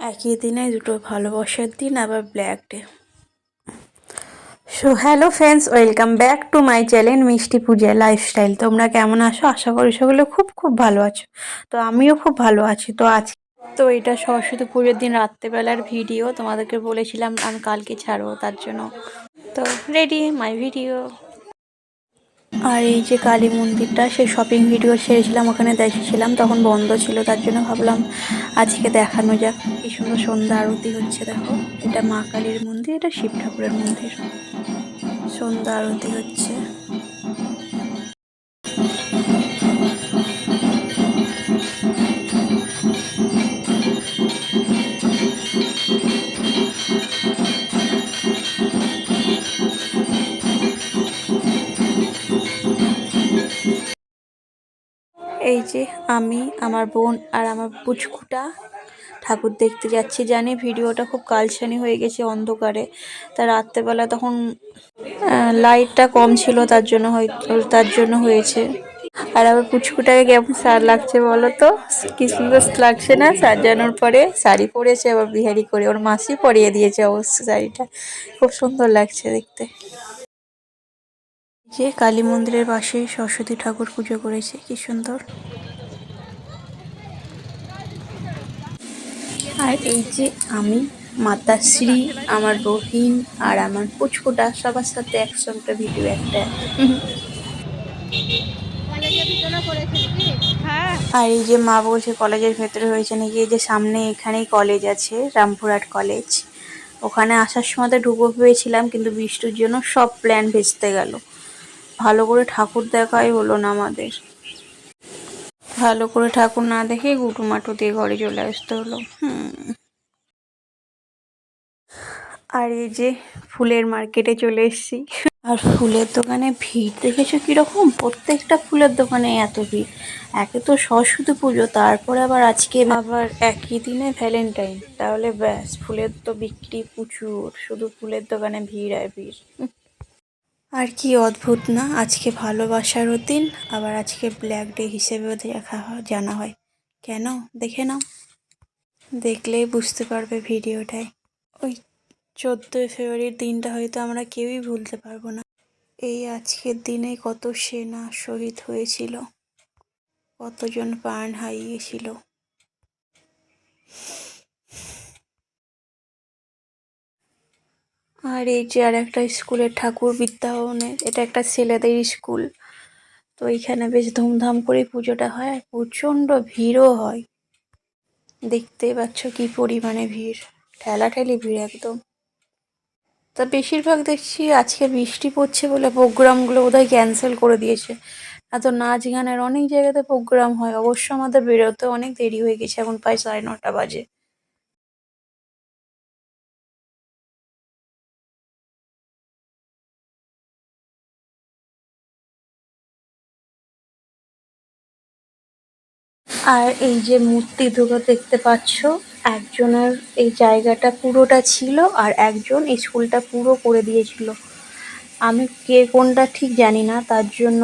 একই দিনে দুটো ভালোবাসার দিন, আবার black day so hello friends welcome back to my channel Mishti Puja lifestyle তোমরা কেমন আছো? আশা করি সকলে খুব খুব ভালো আছো। তো আমিও খুব ভালো আছি। তো আজ তো এটা সরস্বতী পুজোর দিন রাত্রেবেলার ভিডিও তোমাদেরকে বলেছিলাম, আমি কালকে ছাড়বো তার জন্য। তো রেডি মাই ভিডিও আর এই যে কালী মন্দিরটা, সেই শপিং ভিডিও সেরেছিলাম ওখানে দেখেছিলাম, তখন বন্ধ ছিল, তার জন্য ভাবলাম আজকে দেখানো যাক। কি সুন্দর সন্ধ্যা আরতি হচ্ছে, দেখো। এটা মা কালীর মন্দির, এটা শিব ঠাকুরের মন্দির। সন্ধ্যা আরতি হচ্ছে। আমি, আমার বোন আর আমার পুচকুটা ঠাকুর দেখতে যাচ্ছি। জানি ভিডিওটা খুব কালছানি হয়ে গেছে অন্ধকারে। তা রাত্রেবেলা তখন লাইটটা কম ছিল, তার জন্য হয়তো, তার জন্য হয়েছে। আর আমার পুচকুটাকে কেমন সার লাগছে বলো তো? কি সুন্দর লাগছে না? সাজানোর পরে শাড়ি পরেছে, আবার বিহারি করে, ওর মাসি পরিয়ে দিয়েছে অবশ্য শাড়িটা। খুব সুন্দর লাগছে দেখতে। যে কালী মন্দিরের পাশে সরস্বতী ঠাকুর পুজো করেছে, কি সুন্দর। আর এই যে আমি মাতাশ্রী আমার বহিন আর আমার পুচকুটা, সবার সাথে একসঙ্গে ভিডিও একটা। আর এই যে মা বলছে কলেজের ভেতরে হয়েছে নাকি, এই যে সামনে এখানেই কলেজ আছে, রামপুরহাট কলেজ। ওখানে আসার সময় তো ঢুকবো ভেবেছিলাম, কিন্তু বৃষ্টির জন্য সব প্ল্যান ভেস্তে গেল। ভালো করে ঠাকুর দেখাই হলো না আমাদের। ভালো করে ঠাকুর না দেখে গুটুমাটু দিয়ে ঘরে চলে আসতে হলো। হুম। আর এই যে ফুলের মার্কেটে চলে এসেছি। আর ফুলের দোকানে ভিড় দেখেছ কীরকম? প্রত্যেকটা ফুলের দোকানে এত ভিড়। একে তো সরস্বতী পুজো, তারপরে আবার আজকে আবার একই দিনে ভ্যালেন্টাইন। তাহলে ব্যাস, ফুলের তো বিক্রি প্রচুর। শুধু ফুলের দোকানে ভিড় আর ভিড়। আর কি অদ্ভুত না? আজকে ভালোবাসারও দিন, আবার আজকে ব্ল্যাক ডে হিসেবেও দেখা হয়, জানা হয়। কেন? দেখে নাও। দেখলেই বুঝতে পারবে ভিডিওটায়। ওই চোদ্দোই ফেব্রুয়ারির দিনটা হয়তো আমরা কেউই ভুলতে পারব না। এই আজকের দিনে কত সেনা শহীদ হয়েছিল। কতজন প্রাণ হারিয়েছিল। আর এই যে আর একটা স্কুলের ঠাকুর বিদ্যাভবনের এটা একটা ছেলেদের স্কুল। তো এইখানে বেশ ধুমধাম করে পুজোটা হয় আর প্রচণ্ড ভিড়ও হয়। দেখতেই পাচ্ছ কি পরিমাণে ভিড়, ঠেলাঠেলি ভিড় একদম। তা বেশিরভাগ দেখছি আজকে বৃষ্টি পড়ছে বলে প্রোগ্রামগুলো বোধহয় ক্যান্সেল করে দিয়েছে। না তো নাচ গানের অনেক জায়গাতে প্রোগ্রাম হয়, অবশ্য আমাদের বেরোতে অনেক দেরি হয়ে গেছে, এখন প্রায় সাড়ে নটা বাজে। আর এই যে মূর্তি দুটো দেখতে পাচ্ছ, একজনের এই জায়গাটা পুরোটা ছিল আর একজন এই স্কুলটা পুরো করে দিয়েছিল। আমি কে কোনটা ঠিক জানি না, তার জন্য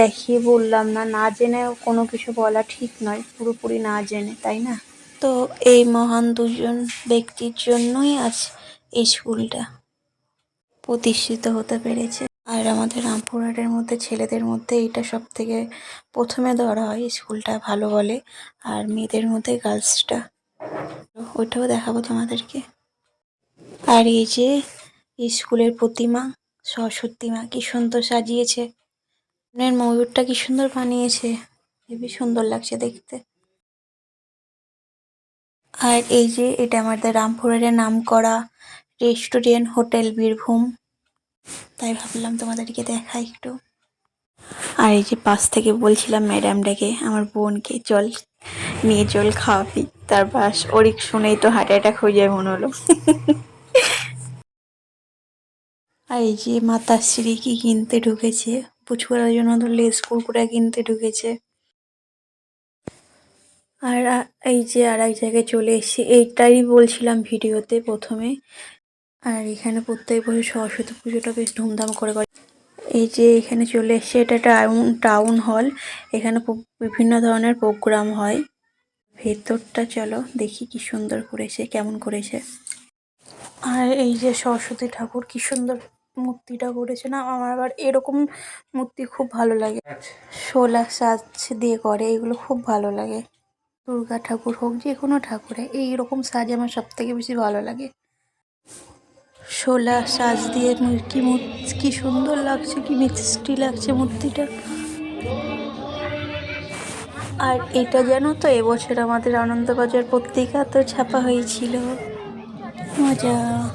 দেখিয়ে বললাম না না জেনে কোনো কিছু বলা ঠিক নয়, পুরোপুরি না জেনে, তাই না? তো এই মহান দুজন ব্যক্তির জন্যই আজ এই স্কুলটা প্রতিষ্ঠিত হতে পেরেছে। আর আমাদের রামপুরহাটের মধ্যে ছেলেদের মধ্যে এইটা সব থেকে প্রথমে ধরা হয় স্কুলটা ভালো বলে, আর মেয়েদের মধ্যে গার্লসটা। ওইটাও দেখাবো তোমাদেরকে। আর এই যে স্কুলের প্রতিমা, সরস্বতী মা কি সুন্দর সাজিয়েছে। ময়ূরটা কি সুন্দর বানিয়েছে। হেবি সুন্দর লাগছে দেখতে। আর এই যে এটা আমাদের রামপুরহাটের নাম করা রেস্টুরেন্ট হোটেল বীরভূম। তাই ভাবলাম তোমাদেরকে দেখাই একটু। আর এই যে পাশ থেকে বলছিলাম ম্যাডামটাকে, আমার বোনকে জল নিয়ে জল খাওয়াবি। তার বাস ওরিক শুনেই তো হার্ট অ্যাটাক হয়ে যায় মনে হলো। আর এই যে মাতাশ্রী কি কিনতে ঢুকেছে? পুচকুড়ার জন্য তো লেস কুরকুরা কিনতে ঢুকেছে। আর এই যে আর এক জায়গায় চলে এসেছি। এইটাই বলছিলাম ভিডিওতে প্রথমে। আর এখানে প্রত্যেক বছর সরস্বতী পুজোটা বেশ ধুমধাম করে করে। এই যে এখানে চলে এসছে, এটা টাউন টাউন হল এখানে বিভিন্ন ধরনের প্রোগ্রাম হয়। ভেতরটা চলো, দেখি কি সুন্দর করেছে, কেমন করেছে। আর এই যে সরস্বতী ঠাকুর কি সুন্দর মূর্তিটা করেছে না, আমার আবার এরকম মূর্তি খুব ভালো লাগে। শোলা সাজ দিয়ে করে, এগুলো খুব ভালো লাগে। দুর্গা ঠাকুর হোক যে কোনো ঠাকুরে, এইরকম সাজ আমার সব থেকে বেশি ভালো লাগে। শোলা সাজ দিয়ে মূর- কি সুন্দর লাগছে, কি মিষ্টি লাগছে মূর্তিটা। আর এটা জানো তো এবছর আমাদের আনন্দবাজার পত্রিকা তো ছাপা হয়েছিল। মজা।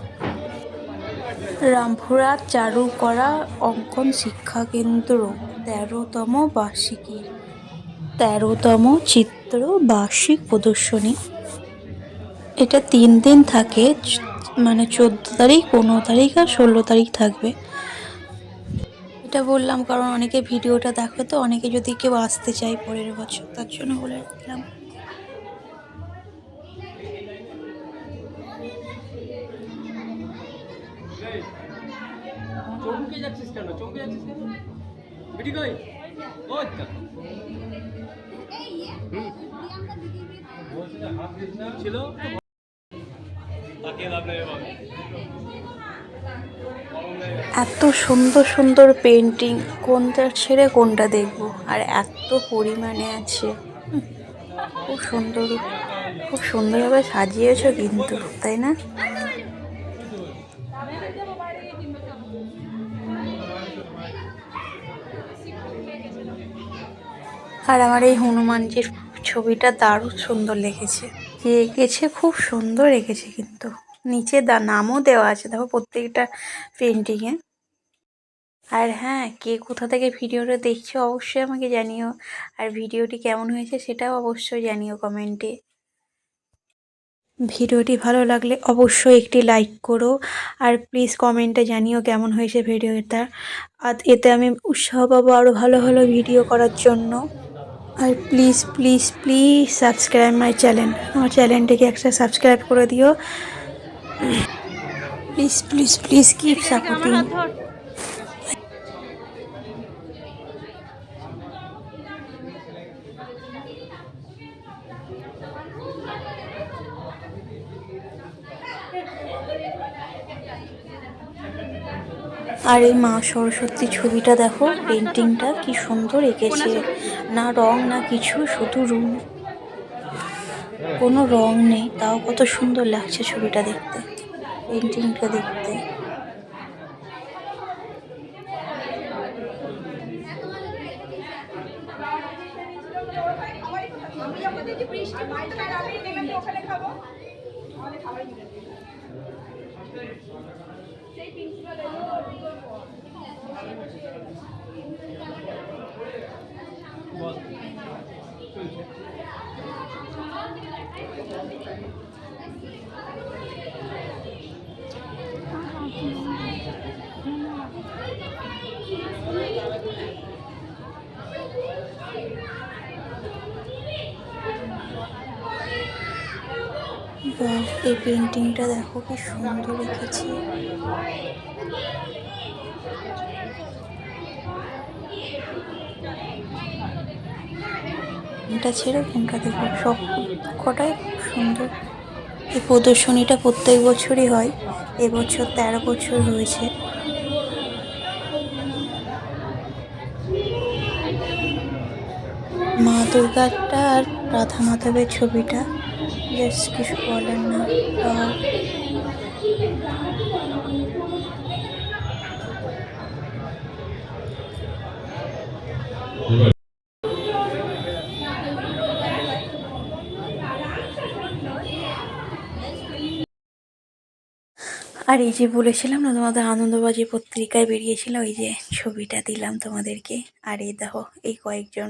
রামপুরা চারু করা অঙ্কন শিক্ষা কেন্দ্র, তেরোতম বার্ষিকী। তেরোতম চিত্র বার্ষিক প্রদর্শনী। এটা তিন দিন থাকে মানে চোদ্দ তারিখ পনেরো তারিখ আর ষোলো তারিখ থাকবে। এটা বললাম কারণ অনেকে ভিডিওটা দেখে তো অনেকে যদি কেউ আসতে চায় পরের বছর তার জন্য বলে রাখলাম। চমকে যাচ্ছিস কেন? চমকে যাচ্ছিস কেন? বেটি কই? ও আচ্ছা ছিল? এত সুন্দর সুন্দর পেন্টিং কোনটা ছেড়ে কোনটা দেখব? আর এত পরিমাণে আছে। খুব সুন্দর, খুব সুন্দরভাবে সাজিয়েছো কিন্তু, তাই না? আর আমার এই হনুমানজির ছবিটা দারুণ সুন্দর লেগেছে। যে এঁকেছে, খুব সুন্দর এঁকেছে কিন্তু। নিচে দা, নামও দেওয়া আছে, দেখো প্রত্যেকটা পেন্টিংয়ে আর হ্যাঁ কে কোথা থেকে ভিডিওটা দেখছ অবশ্যই আমাকে জানিও। আর ভিডিওটি কেমন হয়েছে সেটাও অবশ্যই জানিও কমেন্টে। ভিডিওটি ভালো লাগলে অবশ্যই একটি লাইক করো। আর প্লিজ কমেন্টে জানিও কেমন হয়েছে ভিডিওটা। আর এতে আমি উৎসাহ পাবো আরও ভালো ভালো ভিডিও করার জন্য। আর please please please subscribe my channel আমার চ্যানেলটিকে একটা সাবস্ক্রাইব করে দিও। Please please please keep supporting আর এই মা সরস্বতী ছবিটা দেখো পেন্টিংটা কি সুন্দর এঁকেছে। না রং, না কিছু, শুধু রুম। কোনো রং নেই, তাও কত সুন্দর লাগছে ছবিটা দেখতে পেন্টিংটা দেখতে। এই পেন্টিংটা দেখো কি সুন্দর এঁকেছে এটা ছেড়ে কোনটা দেখো সব কটাই খুব সুন্দর। এই প্রদর্শনীটা প্রত্যেক বছরই হয়, এবছর তেরো বছর হয়েছে। মা দুর্গাটা আর রাধা মাধবের ছবিটা। বেশ কিছু বলার না। আর আর এই যে বলেছিলাম না, তোমাদের আনন্দবাজি পত্রিকায় বেরিয়েছিল ওই যে ছবিটা দিলাম তোমাদেরকে। আর এই দেখো, এই কয়েকজন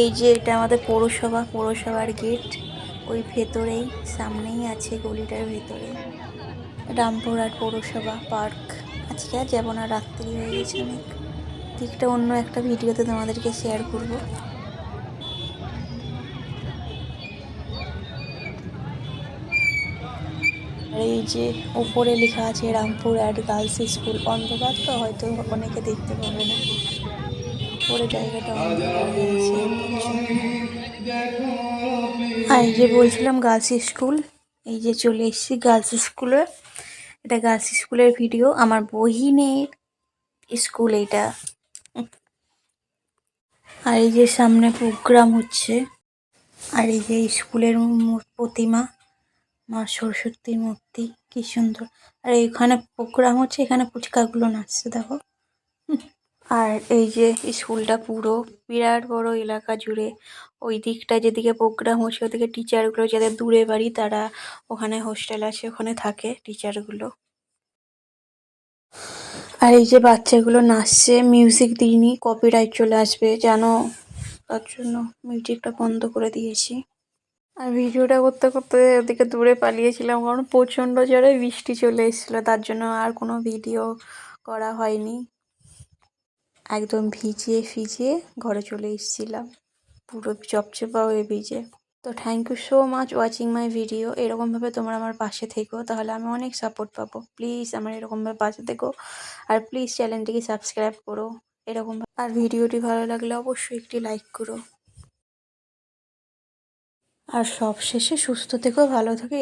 এই যে এটা আমাদের পৌরসভা, পৌরসভার গেট, ওই ভেতরেই, সামনেই আছে গলিটার ভেতরে। রামপুরহাট পৌরসভা পার্ক। আজকে আর যেমন আর রাত্রি হয়ে গেছে অনেক। দিকটা অন্য একটা ভিডিওতে তোমাদেরকে শেয়ার করব। এই যে উপরে লেখা আছে রামপুর অ্যাড গার্লস স্কুল, অন্ধকার তো হয়তো অনেকে দেখতে পাবে না। পুরো জায়গাটা আর এই যে বলছিলাম গার্লস স্কুল এই যে চলে এসেছি গার্লস স্কুলে। এটা গার্লস স্কুলের ভিডিও আমার বহিনের স্কুল এইটা আর এই যে সামনে প্রোগ্রাম হচ্ছে আর এই যে স্কুলের প্রতিমা মা সরস্বতীর মূর্তি কি সুন্দর। আর এখানে প্রোগ্রাম হচ্ছে এখানে পুচকাগুলো নাচছে দেখো। আর এই যে স্কুলটা পুরো বিরাট বড় এলাকা জুড়ে। ওই দিকটা যেদিকে প্রোগ্রাম হচ্ছে, ওদিকে টিচারগুলো যাদের দূরে বাড়ি, তারা ওখানে হোস্টেল আছে, ওখানে থাকে টিচারগুলো আর এই যে বাচ্চাগুলো নাচছে মিউজিক দিইনি কপিরাইট চলে আসবে, জানো? তার জন্য মিউজিকটা বন্ধ করে দিয়েছি। আর ভিডিওটা করতে করতে ওদিকে দূরে পালিয়েছিলাম, কারণ প্রচণ্ড জোরে বৃষ্টি চলে এসেছিল, তার জন্য আর কোনো ভিডিও করা হয়নি। একদম ভিজিয়ে ফিজিয়ে ঘরে চলে এসেছিলাম। পুরো চপচপা হয়ে ভিজে। তো thank you so much watching my video এরকমভাবে তোমরা আমার পাশে থেকো, তাহলে আমি অনেক সাপোর্ট পাবো। প্লিজ আমার এরকমভাবে পাশে থেকো। আর প্লিজ চ্যানেলটিকে সাবস্ক্রাইব করো। এরকম আর ভিডিওটি ভালো লাগলে অবশ্যই একটি লাইক করো। আর সব শেষে সুস্থ থেকো, ভালো থেকো।